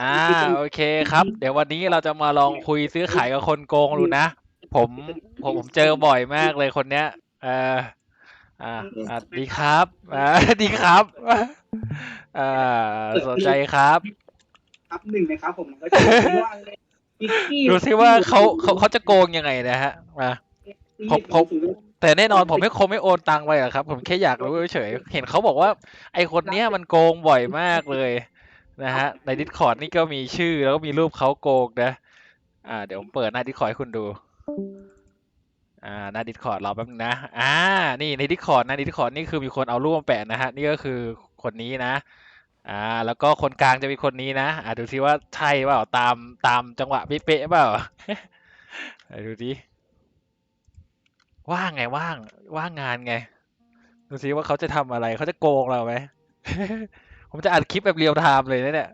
อ่าโอเคครับ เดี๋ยววันนี้เราจะมาลองคุยซื้อขายกับคนโกงดูนะ ผมผมผมเจอบ่อยมากเลยคนเนี้ย เอออ่าอ่าดีครับอ่าดีครับอ่าสนใจครับ ครับหนึ่งนะครับผมก็จะว่างเลยอีกที่ดูซิว่าเขาเขาเขาจะโกงยังไงนะฮะมาผมผมแต่แน่นอนผมไม่คงไม่โอนตังไปอะครับ ผมแค่อยากรู้เฉยๆเห็นเขาบอกว่า ไอคนเนี้ยมันโกงบ่อยมากเลย นะฮะ ใน Discord นี่ก็มีชื่อแล้วก็มีรูปเขาโกงนะ อ่า เดี๋ยวผมเปิดหน้า Discord ให้คุณดู อ่า หน้า Discord รอแป๊บนึงนะ อ่า นี่ใน Discord นะใน Discord นี่คือมีคนเอารูปมาแปะนะฮะ นี่ก็คือคนนี้นะ อ่า แล้วก็คนกลางจะมีคนนี้นะ อ่าดูซิว่าใช่เปล่า ตามตามจังหวะเป๊ะเปล่าดูดิ ว่างไงว่าง ว่างงานไง ดูซิว่าเขาจะทำอะไร เขาจะโกงเราไหม ผมจะอัดคลิปแบบเรียลไทม์เลยนะเนี่ย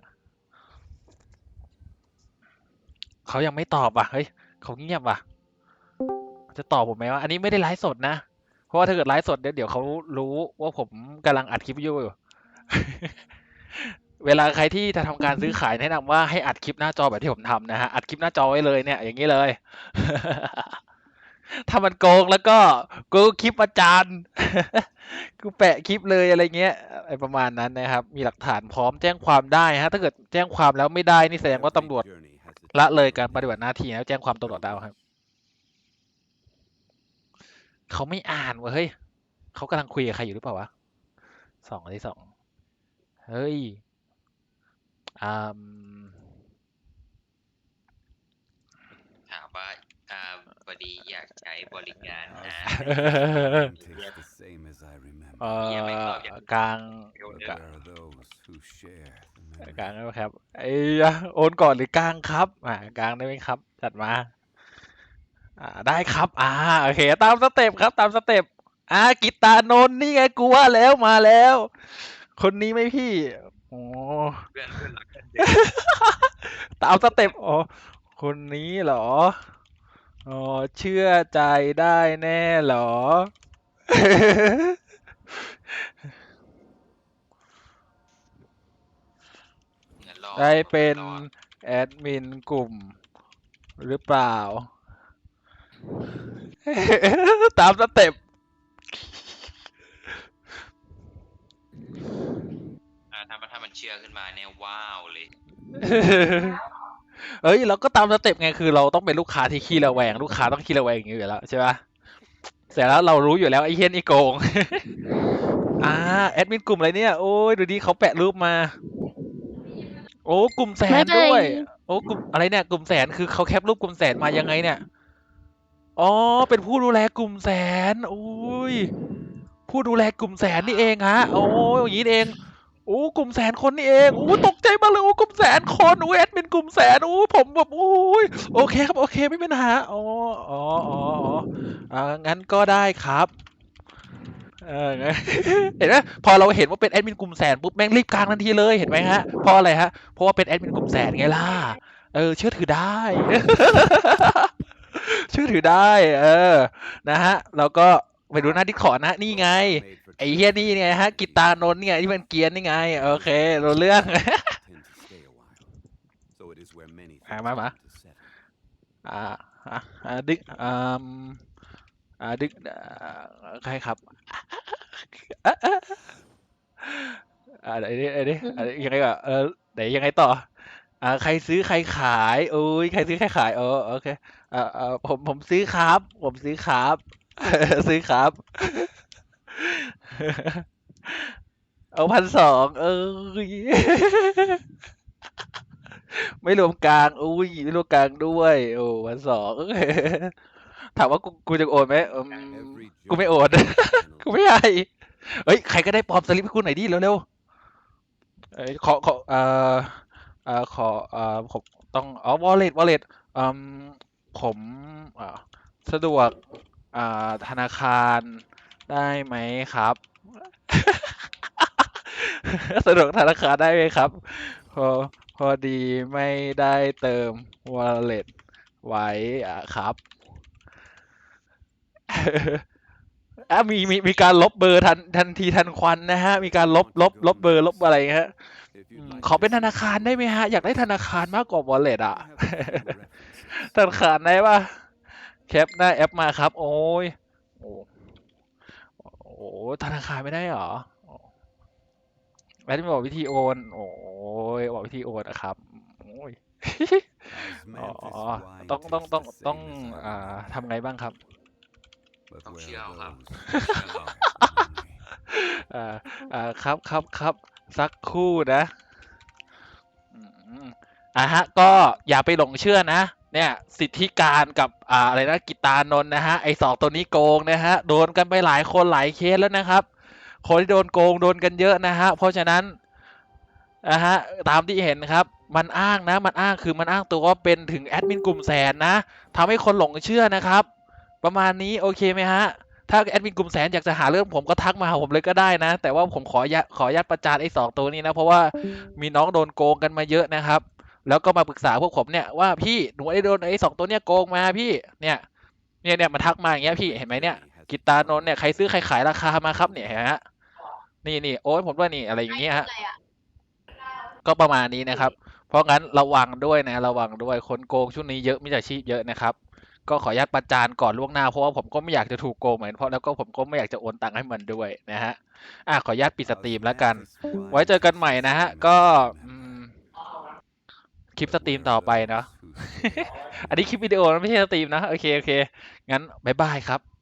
เขายังไม่ตอบอะเฮ้ยเขาเงียบอะ จะตอบผมไหมว่าอันนี้ไม่ได้ไลฟ์สดนะ เพราะว่าถ้าเกิดไลฟ์สดเดี๋ยวเดี๋ยวเขารู้ว่าผมกำลังอัดคลิปอยู่ เวลาใครที่จะทำการซื้อขายแนะนำว่าให้อัดคลิปหน้าจอแบบที่ผมทำนะฮะ อัดคลิปหน้าจอไว้เลยเนี่ย อย่างนี้เลย ถ้ามันโกงแล้วก็กูคลิปอาจารย์ กูแปะคลิปเลยอะไรเงี้ยไรประมาณนั้นนะครับ มีหลักฐานพร้อมแจ้งความได้ฮะ ถ้าเกิดแจ้งความแล้วไม่ได้นี่แสดงว่าตำรวจละเลยการปฏิบัติหน้าที่แล้วแจ้งความตำรวจได้ครับ เขาไม่อ่านวะเฮ้ยเขากำลังคุยกับใครอยู่หรือเปล่าวะสองที่สองเฮ้ยอืม ถามว่าอ่า พอดีอยากใช้บริการนะ the same as I remember. เอ่ยังไม่ตออบยังกลาง There are those who share the กลาง memory. นะครับไอ้ยะโอนก่อนหรือกลางครับอ่ากลางได้ไหมครับ จัดมา อ่าได้ครับอ่าโอเค ตามสเต็ปครับ ตามสเต็ปอ่ากิตานนท์นี่ไงกูว่าแล้วมาแล้ว คนนี้ไหมพี่โอ้ เพื่อนเพื่อนรักกันเด็ตามสเต็ปอ๋อคนนี้เหรอ อ๋อเชื่อใจได้แน่เหรอ งั้นรอได้เป็นรอแอดมินกลุ่ม หรือเปล่า ตามสเต็ปอ่าถ้ามันถ้ามันเชื่อขึ้นมาเนี่ยว้าวเลย เอ้ยเราก็ตามสเต็ปไงคือเราต้องเป็นลูกค้าที่ขี้ระแวง ลูกค้าต้องขี้ระแวงอย่างนี้อยู่แล้วใช่ปะเสร็จแล้วเรารู้อยู่แล้วไอ้เฮียนี่โกงอ่าแอดมินกลุ่มอะไรเนี่ย โอ้ยดูดิเขาแปะรูปมา โอ้กลุ่มแสนด้วย โอ้กลุ่มอะไรเนี่ย กลุ่มแสนคือเขาแคปรูปกลุ่มแสนมายังไงเนี่ยอ๋อเป็นผู้ดูแลกลุ่มแสนโอ้ยผู้ดูแลกลุ่มแสนนี่เองฮะโอ้ยอย่างนี้นี่เอง โอ้กลุ่มแสนคนนี่เองโอ้ตกใจมากเลยโอ้กลุ่มแสนคนโอ้แอดมินกลุ่มแสนโอ้ผมแบบโอ้ยโอเคครับโอเคไม่เป็นปัญหาอ๋ออ๋ออ๋ออ๋ออ่างั้นก็ได้ครับเออเห็นไหมพอเราเห็นว่าเป็นแอดมินกลุ่มแสนปุ๊บแม่งรีบกลางทันทีเลยเห็นไหมฮะเพราะอะไรฮะเพราะว่าเป็นแอดมินกลุ่มแสนไงล่ะเออเชื่อถือได้เชื่อถือได้ เออนะฮะแล้วก็ไปดูหน้าดิสคอร์นะนี่ไง ไอ้เฮียนี่ไงฮะกิตานนท์เนี่ยที่มันเกรียนนี่ไง โอเครู้เรื่อง tend to stay a while. So it is where many Ah, things mama. tend to settle. อ่าอ่าอ่าดิกอ่าอ่าดิกอ่าใครครับอะอะอ่าเดี๋ยวนี้เดี๋ยวนี้อะยังไงก็เออเดี๋ยวยังไงต่อ อ่า ใครซื้อใครขายโอ้ยใครซื้อใครขายเออโอเคอ่าอ่าผมผมซื้อครับ ผมซื้อครับ ซื้อครับ เอาพันสองเออไม่รวมกลางอุ้ยไม่รวมกลางด้วย โอ้พันสองถามว่ากูกูจะโอนไหมกูไม่โอนกูไม่ให้เฮ้ยใครก็ได้ปลอมสลิปให้กูหน่อยดิเร็วๆเอ้ยขอขอเอ่อเอ่อขอเอ่อผมต้องอ๋อ wallet wallet อืมผมอ่าสะดวกอ่าธนาคาร ได้ไหมครับ สะดวกธนาคารได้ไหมครับ พอพอดีไม่ได้เติม wallet ไว้อะครับอะมีมีมีการลบเบอร์ทันทันทีทันควันนะฮะ มีการลบลบลบเบอร์ลบอะไรฮะอืมขอเป็นธนาคารได้ไหมฮะ อยากได้ธนาคารมากกว่าวอลเล็ตอะ ธนาคารได้ปะแคปหน้าแอปมาครับ โอ้ยโอ้ โอ้ธนาคารไม่ได้เหรอแอดมินบอกวิธีโอน โอ้ยบอกวิธีโอนนะครับโอ้ย How's อ๋อ Memphis wine ต้องต้อง taste ต้อง the ต้อง same as อ่า Hollywood? ทำไงบ้างครับ But Don't where chill are out. those who chill out only? อ่าอ่าครับครับครับสักครู่นะอืมอ่าฮะ ก็อย่าไปหลงเชื่อนะ เนี่ยสิทธิการกับอ่าอะไรนะกิตานนท์นะฮะไอสองตัวนี้โกงนะฮะโดนกันไปหลายคนหลายเคสแล้วนะครับ คนที่โดนโกงโดนกันเยอะนะฮะเพราะฉะนั้นนะฮะตามที่เห็นครับมันอ้างนะมันอ้างคือมันอ้างตัวว่าเป็นถึงแอดมินกลุ่มแสนนะทำให้คนหลงเชื่อนะครับ ประมาณนี้โอเคไหมฮะถ้าแอดมินกลุ่มแสนอยากจะหาเรื่องผมก็ทักมาหาผมเลยก็ได้นะ แต่ว่าผมขอขออนุญาตประจานไอ้สองตัวนี้นะ เพราะว่ามีน้องโดนโกงกันมาเยอะนะครับ แล้วก็มาปรึกษาพวกผมเนี่ยว่าพี่หนูไอ้โดนไอ้สองตัวเนี้ยโกงมาพี่เนี่ยเนี่ยเนี่ยมาทักมาอย่างเงี้ยพี่เห็นไหมเนี่ยกิตานนท์เนี่ยใครซื้อใครขายราคามาครับเนี่ยเห็นไหมฮะนี่นี่โอ้ยผมว่านี่อะไรอย่างเงี้ยฮะก็ประมาณนี้นะครับ เพราะงั้นระวังด้วยนะระวังด้วยคนโกงช่วงนี้เยอะมิจฉาชีพเยอะนะครับ ก็ขออนุญาตประจานก่อนล่วงหน้าเพราะว่าผมก็ไม่อยากจะถูกโกงเหมือนเพราะแล้วก็ผมก็ไม่อยากจะโอนตังค์ให้มันด้วยนะฮะอะขออนุญาตปิดสตรีมแล้วกัน ไว้เจอกันใหม่นะฮะก็อืม คลิปสตรีมต่อไปเนาะ อันนี้คลิปวิดีโอนะไม่ใช่สตรีมนะ โอเค โอเค งั้นบายบายครับ